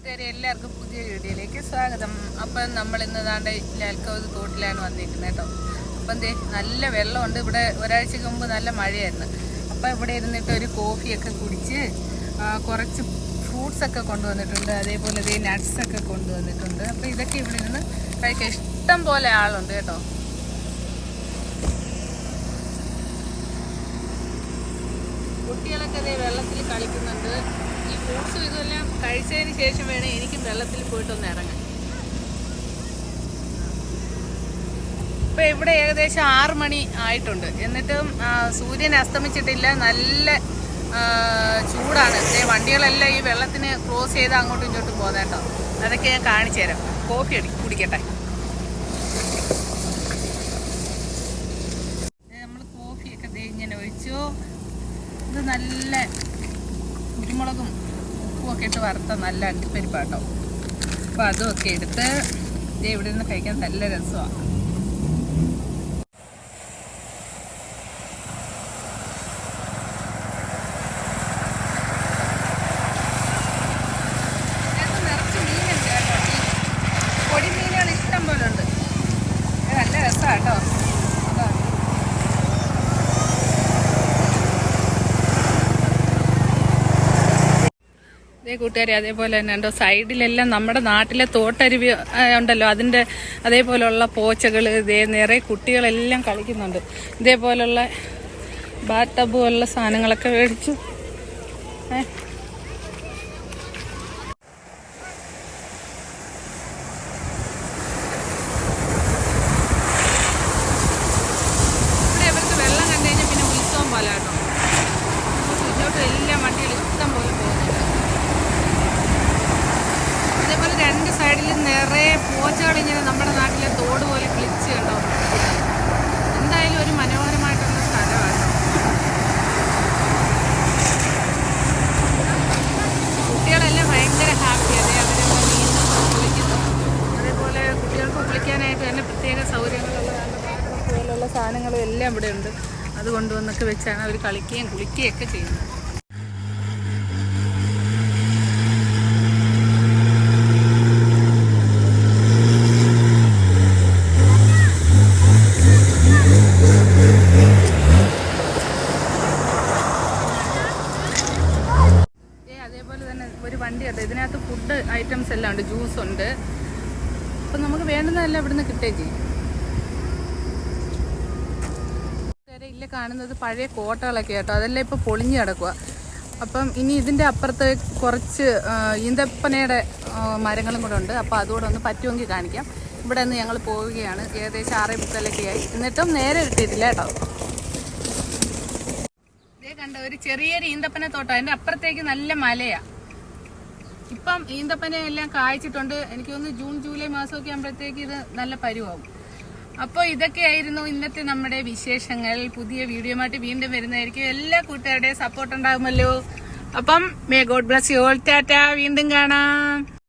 കൂട്ടുകാരെ എല്ലാവർക്കും പുതിയ വീഡിയോയിലേക്ക് സ്വാഗതം. അപ്പം നമ്മൾ ഇന്ന് ദാണ്ട് ലാൽക്കോത് തോട്ടിലാണ് വന്നിരിക്കുന്നത് കേട്ടോ. അപ്പം എന്തേ നല്ല വെള്ളമുണ്ട്. ഇവിടെ ഒരാഴ്ചക്ക് മുമ്പ് നല്ല മഴയായിരുന്നു. അപ്പം ഇവിടെ ഇരുന്നിട്ട് ഒരു കോഫിയൊക്കെ കുടിച്ച് കുറച്ച് ഫ്രൂട്ട്സൊക്കെ കൊണ്ടുവന്നിട്ടുണ്ട്. അതേപോലെ ഇതേ നട്ട്സൊക്കെ കൊണ്ടുവന്നിട്ടുണ്ട്. അപ്പം ഇതൊക്കെ ഇവിടെ ഇരുന്ന് കഴിക്കാൻ ഇഷ്ടം പോലെ ആളുണ്ട് കേട്ടോ. കുട്ടികളൊക്കെ അതേ വെള്ളത്തിൽ കളിക്കുന്നുണ്ട്. ഫ്രൂട്ട്സും ഇതെല്ലാം കഴിച്ചതിന് ശേഷം വേണം എനിക്കും വെള്ളത്തിൽ പോയിട്ടൊന്ന് ഇറങ്ങാൻ. ഇപ്പൊ ഇവിടെ ഏകദേശം ആറ് മണി ആയിട്ടുണ്ട്. എന്നിട്ടും സൂര്യൻ അസ്തമിച്ചിട്ടില്ല. നല്ല ചൂടാണ്. വണ്ടികളെല്ലാം ഈ വെള്ളത്തിന് ക്രോസ് ചെയ്ത് അങ്ങോട്ടും ഇങ്ങോട്ടും പോകുന്നേട്ടോ അതൊക്കെ ഞാൻ കാണിച്ചു തരാം. കോഫി അടി കുടിക്കട്ടെ. നമ്മൾ കോഫിയൊക്കെ ഇങ്ങനെ ഒഴിച്ചു. ഇത് നല്ല കുരുമുളകും ഒക്കെ ഇട്ട് വറുത്ത നല്ല അണ്ടിപ്പരിപ്പാട്ടോ. അപ്പോൾ അതുമൊക്കെ എടുത്ത് ഇവിടെ നിന്ന് കഴിക്കാൻ നല്ല രസമാണ് ഇതിനകത്ത് നിറച്ച് മീനുണ്ട് കേട്ടോ ഈ പൊടി മീനുകൾ ഇഷ്ടം പോലെ ഉണ്ട് ഇത് നല്ല രസമാണ് കേട്ടോ അതാണ് അതേ കൂട്ടുകാരെ അതേപോലെ തന്നെ ഉണ്ടോ? സൈഡിലെല്ലാം നമ്മുടെ നാട്ടിലെ തോട്ടരുവി ഉണ്ടല്ലോ അതിന്റെ അതേപോലുള്ള പോച്ചകൾ ഇതേ നിറയെ കുട്ടികളെല്ലാം കളിക്കുന്നുണ്ട്. ഇതേപോലുള്ള ടബ് പോലുള്ള സാധനങ്ങളൊക്കെ മേടിച്ചു ഏ ഇവിടെ ഇവർക്ക് വെള്ളം കണ്ടു കഴിഞ്ഞാൽ പിന്നെ ഉത്സവം പോലെ കേട്ടോ ഇങ്ങോട്ട് എല്ലാ വണ്ടികളും ഇഷ്ടം പോലെ പോകുന്നുണ്ട് അതേപോലെ രണ്ട് സൈഡിലും നിറയെ പോച്ചകൾ ഇങ്ങനെ നമ്മുടെ നാട്ടിലെ തോട് പോലെ കിളിച്ച് കണ്ടോ? എന്തായാലും ഒരു മനോഹരമായിട്ടുള്ള സ്ഥലമാണ്. കുട്ടികളെല്ലാം ഭയങ്കര ഹാപ്പിയാണ് അവരെല്ലാം നീന്തുന്നു കുളിക്കുന്നു. അതേപോലെ കുട്ടികൾക്ക് കുളിക്കാനായിട്ട് തന്നെ പ്രത്യേക സൗകര്യങ്ങളുള്ള പോലുള്ള സാധനങ്ങളും എല്ലാം ഇവിടെ ഉണ്ട്. അത് കൊണ്ടുവന്നൊക്കെ വെച്ചാണ് അവർ കളിക്കുകയും കുളിക്കുകയും ഒക്കെ ചെയ്യുന്നത് ഏ അതേപോലെ തന്നെ ഒരു വണ്ടി ഉണ്ട് ഇതിനകത്ത് ഫുഡ് ഐറ്റംസ് എല്ലാം ഉണ്ട് ജ്യൂസ് ഉണ്ട്. അപ്പം നമുക്ക് വേണ്ടുന്നതെല്ലാം ഇവിടുന്ന് കിട്ടുകയും ചെയ്യും. ഇല്ല കാണുന്നത് പഴയ കോട്ടകളൊക്കെ കേട്ടോ അതെല്ലാം ഇപ്പോൾ പൊളിഞ്ഞു കിടക്കുക അപ്പം ഇനി ഇതിന്റെ അപ്പുറത്ത് കുറച്ച് ഈന്തപ്പനയുടെ മരങ്ങളും കൂടെ ഉണ്ട്. അപ്പോൾ അതുകൂടെ ഒന്ന് പറ്റുമെങ്കിൽ കാണിക്കാം. ഇവിടെ നിന്ന് ഞങ്ങൾ പോവുകയാണ്. ഏകദേശം ആറേ മുക്കാലൊക്കെ ആയി. എന്നിട്ടും നേരെ കിട്ടിയിട്ടില്ല കേട്ടോ. ഇതേ കണ്ട ഒരു ചെറിയൊരു ഈന്തപ്പന തോട്ടം അതിന്റെ അപ്പുറത്തേക്ക് നല്ല മലയാ. ഇപ്പം ഈന്തപ്പന എല്ലാം കായ്ച്ചിട്ടുണ്ട്. എനിക്ക് തോന്നുന്നു ജൂൺ ജൂലൈ മാസമൊക്കെ ആകുമ്പോഴത്തേക്ക് ഇത് നല്ല പരുവാകും. അപ്പോൾ ഇതൊക്കെയായിരുന്നു ഇന്നത്തെ നമ്മുടെ വിശേഷങ്ങൾ. പുതിയ വീഡിയോമായിട്ട് വീണ്ടും വരുന്നതായിരിക്കും. എല്ലാ കൂട്ടുകാരുടെയും സപ്പോർട്ട് ഉണ്ടാകുമല്ലോ. അപ്പം may God bless you all Tata. വീണ്ടും കാണാം.